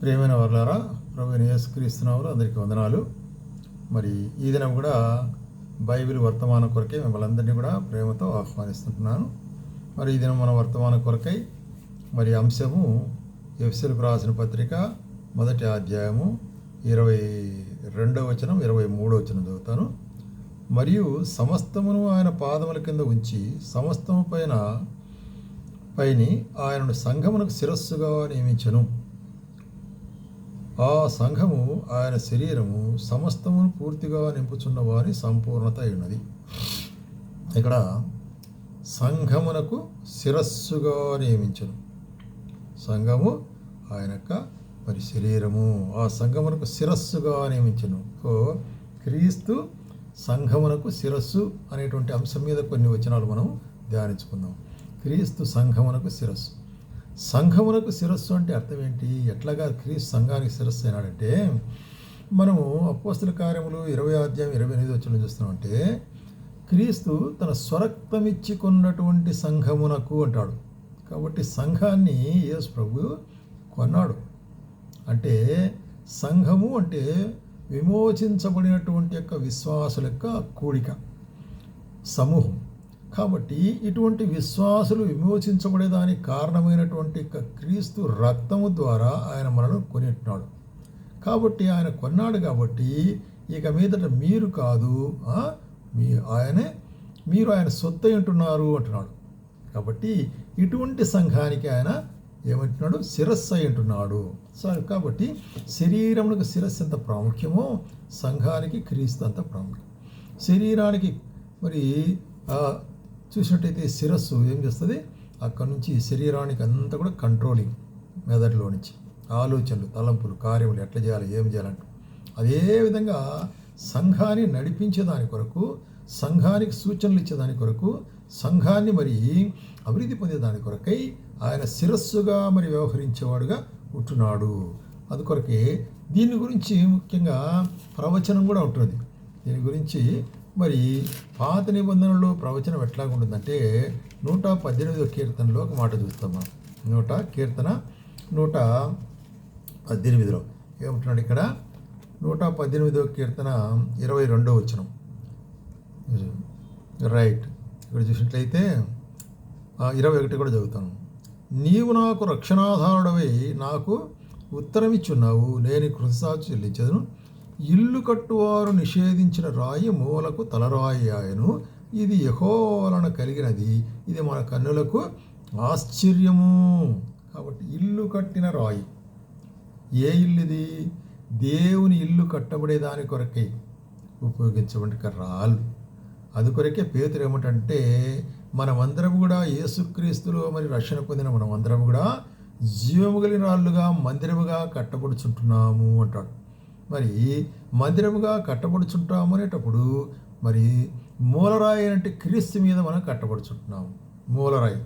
ప్రియమైన వర్లారా ప్రభు యేసుక్రీస్తున్నారు అందరికీ వందనాలు. మరి ఈ దినం కూడా బైబిల్ వర్తమాన కొరకై మిమ్మల్ని అందరినీ కూడా ప్రేమతో ఆహ్వానిస్తుంటున్నాను. మరి ఈ దినం మన వర్తమాన కొరకై మరి అంశము ఎఫ్సెల్కు రాసిన పత్రిక మొదటి అధ్యాయము ఇరవై రెండవ వచనం ఇరవై మూడో వచనం చదువుతాను. మరియు సమస్తమును ఆయన పాదముల కింద ఉంచి సమస్తము పైన పైని ఆయనను సంఘమునకు శిరస్సుగా నియమించను. ఆ సంఘము ఆయన శరీరము సమస్తమును పూర్తిగా నింపుచున్న వారి సంపూర్ణత అయి ఉన్నది ఇక్కడ సంఘమునకు శిరస్సుగా నియమించను. సంఘము ఆయన యొక్క మరి శరీరము. ఆ సంఘమునకు శిరస్సుగా నియమించను. సో క్రీస్తు సంఘమునకు శిరస్సు అనేటువంటి అంశం మీద కొన్ని వచనాలు మనం ధ్యానించుకుందాం. క్రీస్తు సంఘమునకు శిరస్సు. సంఘమునకు శిరస్సు అంటే అర్థం ఏంటి? ఎట్లాగా క్రీస్తు సంఘానికి శిరస్సు అయినాడంటే మనము అపోస్తుల కార్యములు ఇరవై అధ్యాయం ఇరవై ఎనిమిది వచ్చిన చూస్తున్నామంటే క్రీస్తు తన స్వరక్తమిచ్చుకున్నటువంటి సంఘమునకు అంటాడు. కాబట్టి సంఘాన్ని యేసు ప్రభు కొన్నాడు. అంటే సంఘము అంటే విమోచించబడినటువంటి యొక్క విశ్వాసుల యొక్క కూడిక సమూహం. కాబట్టి ఇటువంటి విశ్వాసులు విమోచించబడేదానికి కారణమైనటువంటి క్రీస్తు రక్తము ద్వారా ఆయన మనను కొనిట్టున్నాడు కాబట్టి ఆయన కొన్నాడు కాబట్టి ఇక మీదట మీరు కాదు మీ ఆయనే మీరు ఆయన సొత్తు అంటున్నారు అంటున్నాడు. కాబట్టి ఇటువంటి సంఘానికి ఆయన ఏమంటున్నాడు? శిరస్సు అయి అంటున్నాడు సో కాబట్టి శరీరములకు శిరస్సు ఎంత ప్రాముఖ్యమో సంఘానికి క్రీస్తు అంత ప్రాముఖ్యం. శరీరానికి మరి చూసినట్టయితే శిరస్సు ఏం చేస్తుంది? అక్కడి నుంచి శరీరానికి అంతా కూడా కంట్రోలింగ్ మెదడులో నుంచి. ఆలోచనలు తలంపులు కార్యములు ఎట్లా చేయాలి ఏం చేయాలంట అదేవిధంగా సంఘాన్ని నడిపించే దాని కొరకు సంఘానికి సూచనలు ఇచ్చేదాని కొరకు సంఘాన్ని మరి అభివృద్ధి పొందేదాని కొరకై ఆయన శిరస్సుగా మరి వ్యవహరించేవాడుగా ఉంటున్నాడు. అందుకొరకే దీని గురించి ముఖ్యంగా ప్రవచనం కూడా ఉంటుంది దీని గురించి మరి పాత నిబంధనలో ప్రవచనం ఎట్లాగా ఉంటుందంటే నూట పద్దెనిమిదో కీర్తనలో ఒక మాట చూస్తాం మనం. నూట కీర్తన నూట పద్దెనిమిదిలో. ఏమంటున్నాడు ఇక్కడ? నూట పద్దెనిమిదో కీర్తన ఇరవై రెండో వచ్చిన రైట్. ఇక్కడ చూసినట్లయితే ఇరవై ఒకటి కూడా చదువుతాను నీవు నాకు రక్షణాధారుడవై నాకు ఉత్తరమిచ్చున్నావు. నేను కృతసాక్షి చెల్లించదును. ఇల్లు కట్టువారు నిషేధించిన రాయి మూలకు తలరాయి ఆయను. ఇది యహోవలన కలిగినది. ఇది మన కన్నులకు ఆశ్చర్యము. కాబట్టి ఇల్లు కట్టిన రాయి. ఏ ఇల్లు ఇది దేవుని ఇల్లు కట్టబడే దాని కొరకై ఉపయోగించబడి రాళ్ళు. అది కొరకే పేతురు ఏమిటంటే మనమందరం కూడా యేసుక్రీస్తులో మరి రక్షణ పొందిన మనమందరం కూడా జీవము కలిగిన రాళ్ళుగా మందిరముగా కట్టబడుచుంటున్నాము అంటాడు. మరి మందిరముగా కట్టబడుచుంటాము అనేటప్పుడు మరి మూలరాయి అంటే క్రీస్తు మీద మనం కట్టబడుచుంటున్నాము. మూలరాయి.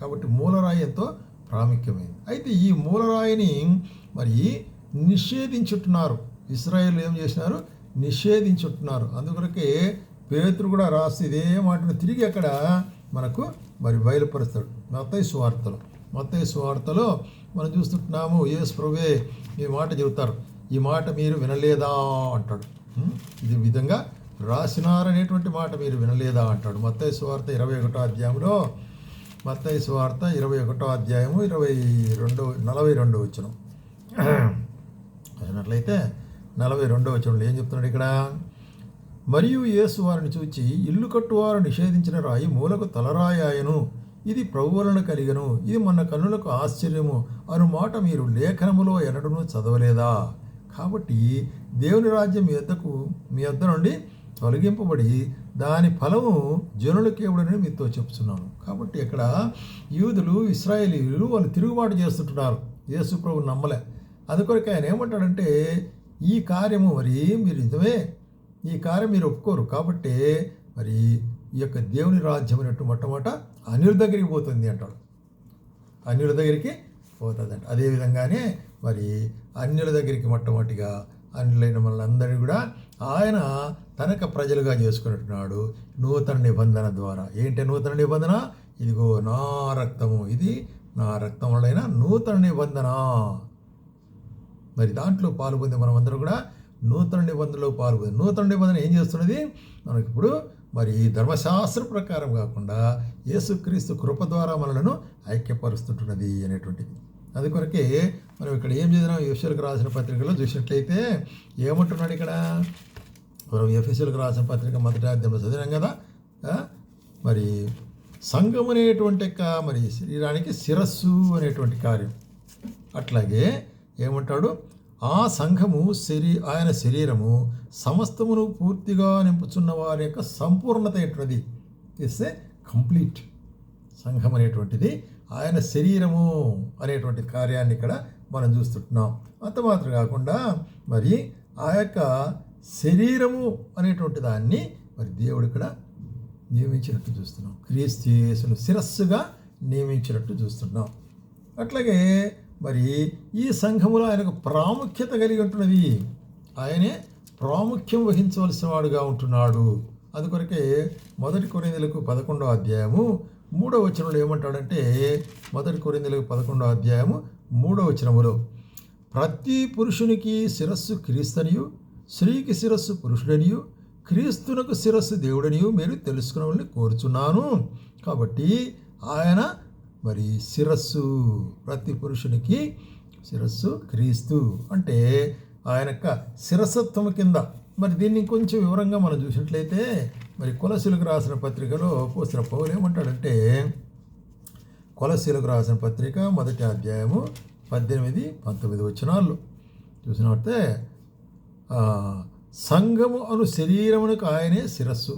కాబట్టి మూలరాయి ఎంతో ప్రాముఖ్యమైనది. అయితే ఈ మూలరాయిని మరి నిషేధించుంటున్నారు. ఇస్రాయేల్ ఏం చేసినారు? నిషేధించుంటున్నారు. అందుకొరకే పేతురు కూడా రాసి ఇదే మాటను తిరిగి అక్కడ మనకు మరి బయలుపరుస్తాడు. మత్తయి సువార్తలు. మత్తయి సువార్తలో మనం చూస్తుంటున్నాము. యేసు ప్రభే ఈ మాట చెబుతారు. ఈ మాట మీరు వినలేదా అంటాడు. ఇది విధంగా రాసినారనేటువంటి మాట మీరు వినలేదా అంటాడు. మత్తయ్య సువార్త ఇరవై ఒకటో అధ్యాయంలో మత్తయ్య సువార్త ఇరవై ఒకటో అధ్యాయము ఇరవై రెండో నలభై రెండో వచ్చిన. అన్నట్లయితే నలభై రెండో వచనంలో ఏం చెప్తున్నాడు ఇక్కడ? మరియు యేసు వారిని చూచి ఇల్లు కట్టువారు నిషేధించిన రాయి మూలకు తలరాయాయను. ఇది ప్రభువులను కలిగను. ఇది మన కన్నులకు ఆశ్చర్యము. అను మాట మీరు లేఖనములో ఎన్నడూ చదవలేదా? కాబట్టి దేవుని రాజ్యం మీ వద్దకు మీ వద్ద నుండి తొలగింపబడి దాని ఫలము జనులకి ఇవ్వడని మీతో చెప్తున్నాను. కాబట్టి ఇక్కడ యూదులు ఇస్రాయేలీలు వాళ్ళు తిరుగుబాటు చేస్తుంటున్నారు. యేసు ప్రభు నమ్మలే. అందుకొరకు ఆయన ఏమంటాడంటే ఈ కార్యము మరి మీరు నిజమే. ఈ కార్యం మీరు ఒప్పుకోరు. కాబట్టి మరి ఈ యొక్క దేవుని రాజ్యం అనేట్టు మొట్టమొదట అనిరు దగ్గరికి పోతుంది అంటాడు. అనిరు దగ్గరికి పోతుంది అంట అదేవిధంగానే మరి అన్యుల దగ్గరికి మొట్టమొదటిగా అన్యులైన మనందరినీ కూడా ఆయన తనక ప్రజలుగా చేసుకున్నట్టున్నాడు నూతన నిబంధన ద్వారా. ఏంటి నూతన నిబంధన? ఇదిగో నా రక్తము. ఇది నా రక్తం వలన నూతన నిబంధన. మరి దాంట్లో పాల్పొంది మనం కూడా నూతన నిబంధనలో పాల్పొంది నూతన నిబంధన ఏం చేస్తున్నది? మనకి ఇప్పుడు మరి ఈ ధర్మశాస్త్ర ప్రకారం కాకుండా యేసుక్రీస్తు కృప ద్వారా మనలను ఐక్యపరుస్తుంటున్నది అనేటువంటిది. అది కొరకే మనం ఇక్కడ ఏం చదివినాం ఎఫ్ఎస్ఎల్కి రాసిన పత్రికలో చూసినట్లయితే ఏమంటున్నాడు ఇక్కడ? మనం ఎఫ్ఎస్ఎల్కి రాసిన పత్రిక మొదటి అధ్యాయంలో చదివినాం కదా మరి సంఘం అనేటువంటి మరి శరీరానికి శిరస్సు అనేటువంటి కార్యం. అట్లాగే ఏమంటాడు? ఆ సంఘము శరీ ఆయన శరీరము సమస్తమును పూర్తిగా నింపుచున్న వారి యొక్క సంపూర్ణత ఎటువంటిది? ఇస్తే కంప్లీట్ సంఘం అనేటువంటిది. ఆయన శరీరము అనేటువంటి కార్యాన్ని ఇక్కడ మనం చూస్తుంటున్నాం. అంత మాత్రం కాకుండా మరి ఆ యొక్క శరీరము అనేటువంటి దాన్ని మరి దేవుడు ఇక్కడ నియమించినట్టు చూస్తున్నాం. క్రీస్తు యేసును శిరస్సుగా నియమించినట్టు చూస్తున్నాం. అట్లాగే మరి ఈ సంఘములో ఆయనకు ప్రాముఖ్యత కలిగి ఉంటున్నది ఆయనే ప్రాముఖ్యం వహించవలసిన వాడుగా ఉంటున్నాడు. అందుకొరకే మొదటి కొరిందలకు పదకొండో అధ్యాయము మూడో వచనంలో ఏమంటాడంటే మొదటి కొరిందులకు పదకొండో అధ్యాయము మూడో వచనములో ప్రతి పురుషునికి శిరస్సు క్రీస్తనియు స్త్రీకి శిరస్సు పురుషుడనియు క్రీస్తునకు శిరస్సు దేవుడనియు మీరు తెలుసుకునవలని కోరుచున్నాను. కాబట్టి ఆయన మరి శిరస్సు ప్రతి పురుషునికి శిరస్సు క్రీస్తు. అంటే ఆయన యొక్క శిరసత్వం కింద. మరి దీన్ని కొంచెం వివరంగా మనం చూసినట్లయితే మరి కులశీలకు రాసిన పత్రికలో పోసిన పౌలు ఏమంటాడంటే కొలసీలకు రాసిన పత్రిక మొదటి అధ్యాయము పద్దెనిమిది పంతొమ్మిది వచ్చినాళ్ళు చూసినట్టే సంఘము అను శరీరమునకు ఆయనే శిరస్సు.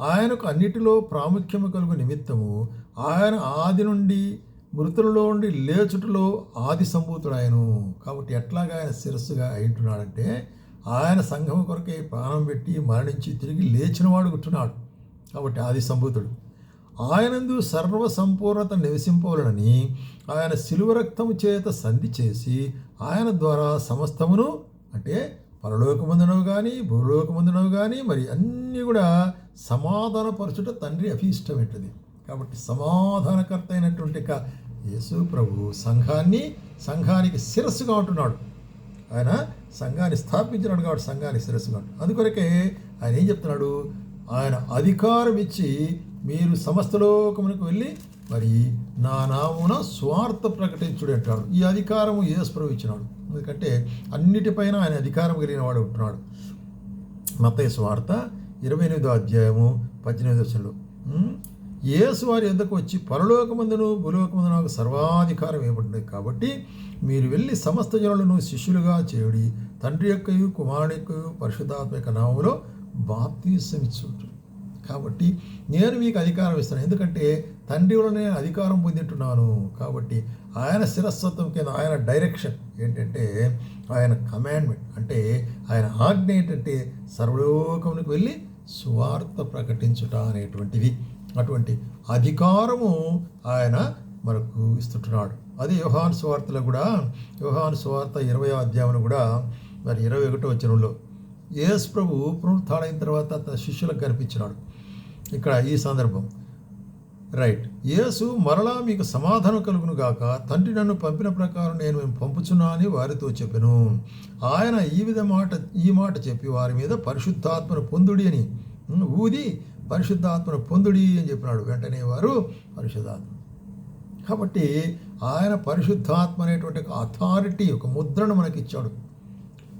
ఆయనకు అన్నిటిలో ప్రాముఖ్యము కలుగు నిమిత్తము ఆయన ఆది నుండి మృతులలో నుండి లేచుటలో ఆది సంభూతుడు ఆయను కాబట్టి ఎట్లాగా ఆయన శిరస్సుగా అయింటున్నాడంటే ఆయన సంఘం కొరకే ప్రాణం పెట్టి మరణించి తిరిగి లేచినవాడు గుట్టున్నాడు కాబట్టి ఆది సంభూతుడు. ఆయనందు సర్వ సంపూర్ణత నివసింపవలనని ఆయన శిలువ రక్తము చేత సంధి చేసి ఆయన ద్వారా సమస్తమును అంటే పరలోకమందునవు కానీ భూలోకమందునవు కానీ మరి అన్నీ కూడా సమాధానపరచుట తండ్రి అభీష్టమైనది కాబట్టి సమాధానకర్త అయినటువంటి యేసు ప్రభు సంఘాన్ని సంఘానికి శిరస్సుగా ఉంటున్నాడు. ఆయన సంఘాన్ని స్థాపించినాడు కాబట్టి సంఘాన్ని శిరస్సు అందుకొరకే ఆయన ఏం చెప్తున్నాడు? ఆయన అధికారం ఇచ్చి మీరు సమస్తలోకమునకు వెళ్ళి మరి నా నామున స్వార్థ ప్రకటించుడు అంటాడు ఈ అధికారము యేసుప్రభు ఇచ్చినాడు. ఎందుకంటే అన్నిటిపైన ఆయన అధికారం కలిగిన వాడు ఉంటున్నాడు. మత్తయి స్వార్థ ఇరవై ఎనిమిదో అధ్యాయము పద్దెనిమిది వచనంలో. యేసు వారి ఎందుకు వచ్చి పరలోకమందును భూలోకమందును నాకు సర్వాధికారం ఇవ్వబడినది కాబట్టి మీరు వెళ్ళి సమస్త జనులను శిష్యులుగా చేయుడి తండ్రి యొక్కయు కుమారుని యొక్కయు పరిశుద్ధాత్మ యొక్క నామంలో బాప్తీసమిచ్చుంటు కాబట్టి నేను మీకు అధికారం ఇస్తాను. ఎందుకంటే తండ్రి వలనే నేను అధికారం పొందింటున్నాను. కాబట్టి ఆయన శిరస్వత్వం కింద ఆయన డైరెక్షన్ ఏంటంటే ఆయన కమాండ్మెంట్. అంటే ఆయన ఆజ్ఞ ఏంటంటే సర్వలోకమునికి వెళ్ళి సువార్త ప్రకటించుట అనేటువంటిది. అటువంటి అధికారము ఆయన మనకు ఇస్తుంటున్నాడు. అదే యోహాన్ స్వార్థలో కూడా యోహాన్ స్వార్థ ఇరవై అధ్యాయంలో కూడా మరి ఇరవై ఒకటో వచనంలో యేసు ప్రభు పునరుత్డైన తర్వాత తన శిష్యులకు కనిపించినాడు. ఇక్కడ ఈ సందర్భం. రైట్. యేసు మరలా మీకు సమాధానం కలుగును గాక తండ్రి నన్ను పంపిన ప్రకారం నేను మేము పంపుచున్నా అని వారితో చెప్పాను. ఆయన ఈ విధ మాట ఈ మాట చెప్పి వారి మీద పరిశుద్ధాత్మను పొందుడి అని ఊది పరిశుద్ధాత్మను పొందుడి అని చెప్పినాడు. వెంటనే వారు పరిశుద్ధాత్మ. కాబట్టి ఆయన పరిశుద్ధాత్మ అనేటువంటి ఒక అథారిటీ ఒక ముద్రను మనకి ఇచ్చాడు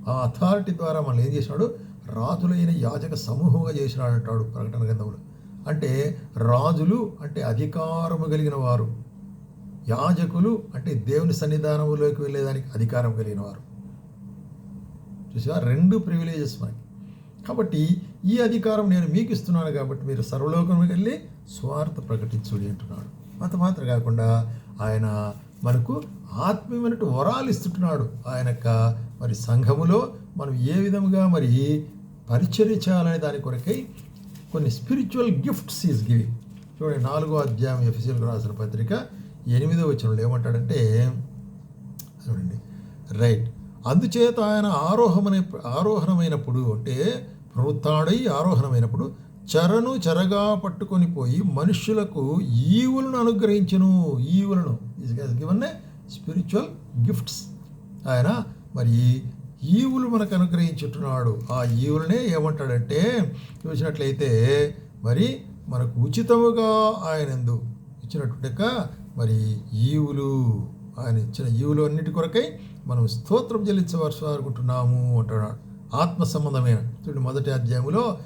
ఆ అథారిటీ ద్వారా మనం ఏం చేసినాడు? రాజులైన యాజక సమూహంగా చేసినాడు అంటాడు ప్రకటన గ్రంథంలో. అంటే రాజులు అంటే అధికారము కలిగిన వారు. యాజకులు అంటే దేవుని సన్నిధానంలోకి వెళ్ళేదానికి అధికారం కలిగిన వారు. చూసారా రెండు ప్రివిలేజెస్ మనకి. కాబట్టి ఈ అధికారం నేను మీకు ఇస్తున్నాను కాబట్టి మీరు సర్వలోకంకి వెళ్ళి స్వార్థ ప్రకటించుడి అంటున్నాడు. అంత మాత్రం కాకుండా ఆయన మనకు ఆత్మీయమైనటు వరాలు ఇస్తుంటున్నాడు. ఆయన యొక్క మరి సంఘములో మనం ఏ విధముగా మరి పరిచర్య చేయాలనే దాని కొరకై కొన్ని స్పిరిచువల్ గిఫ్ట్స్ ఈజ్ గివింగ్ చూడండి నాలుగో అధ్యాయం ఎఫ్ఎస్ఎల్కి రాసిన పత్రిక ఎనిమిదో వచ్చినప్పుడు ఏమంటాడంటే చూడండి రైట్. అందుచేత ఆయన ఆరోహమనే ఆరోహణమైనప్పుడు అంటే ప్రవృత్తాడై ఆరోహణమైనప్పుడు చరను చెరగా పట్టుకొని పోయి మనుష్యులకు ఈవులను అనుగ్రహించను. ఈవులను. గివన్ స్పిరిచువల్ గిఫ్ట్స్ ఆయన మరి ఈవులు మనకు అనుగ్రహించుంటున్నాడు ఆ ఈవులనే ఏమంటాడంటే చూసినట్లయితే మరి మనకు ఉచితముగా ఆయన ఎందు ఇచ్చినట్టుక మరి ఈవులు ఆయన ఇచ్చిన ఈవులు అన్నిటి కొరకై మనం స్తోత్రం చెల్లించవలసి అనుకుంటున్నాము అంటున్నాడు. ఆత్మ సంబంధమైన చూడండి మొదటి అధ్యాయంలో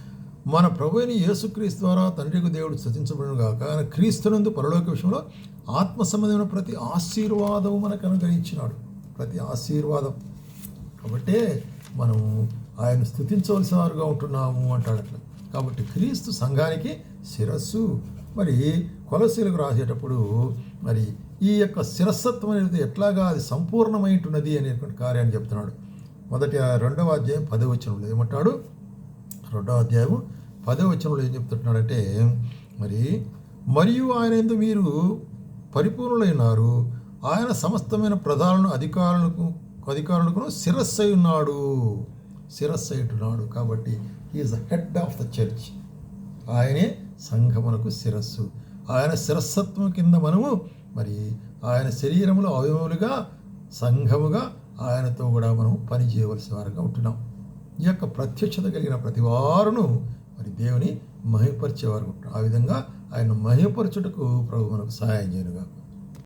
మన ప్రభుని యేసుక్రీస్తు ద్వారా తండ్రికి దేవుడు స్థుతించబడును గాక. ఆయన క్రీస్తునందు పరలోక విషయంలో ఆత్మ సంబంధమైన ప్రతి ఆశీర్వాదం మనకు అనుగ్రహించినాడు. ప్రతి ఆశీర్వాదం. కాబట్టి మనము ఆయన స్థుతించవలసిన వారుగా ఉంటున్నాము అంటాడు అట్లా. కాబట్టి క్రీస్తు సంఘానికి శిరస్సు. మరి కొలసీలకు రాసేటప్పుడు మరి ఈ యొక్క శిరస్సత్వం అనేది ఎట్లాగా అది సంపూర్ణమైనటున్నది అనేటువంటి కార్యాన్ని చెప్తున్నాడు. మొదటి ఆ రెండవ అధ్యాయం పదవ వచనంలో ఏమంటాడు? రెండవ అధ్యాయము పదవ వచనంలో ఏం చెప్తున్నాడంటే మరి మరియు ఆయన ఎందు మీరు పరిపూర్ణులైనారు. ఆయన సమస్తమైన ప్రధానులను అధికారులకు అధికారులకు శిరస్సు అయి ఉన్నాడు. శిరస్సు అయి కాబట్టి is the head of the church ఆయనే సంఘమునకు శిరస్సు. ఆయన శిరస్సత్వం కింద మనము మరి ఆయన శరీరములో అవయవములుగా సంఘముగా ఆయనతో కూడా మనం పని చేయవలసిన వారుగా ఉంటున్నాం. ఈ యొక్క ప్రత్యక్షత కలిగిన ప్రతి వారును మరి దేవుని మహిమపరిచేవారు ఉంటున్నాం ఆ విధంగా ఆయన మహిమపరచుటకు ప్రభు మనకు సహాయం చేయనుగా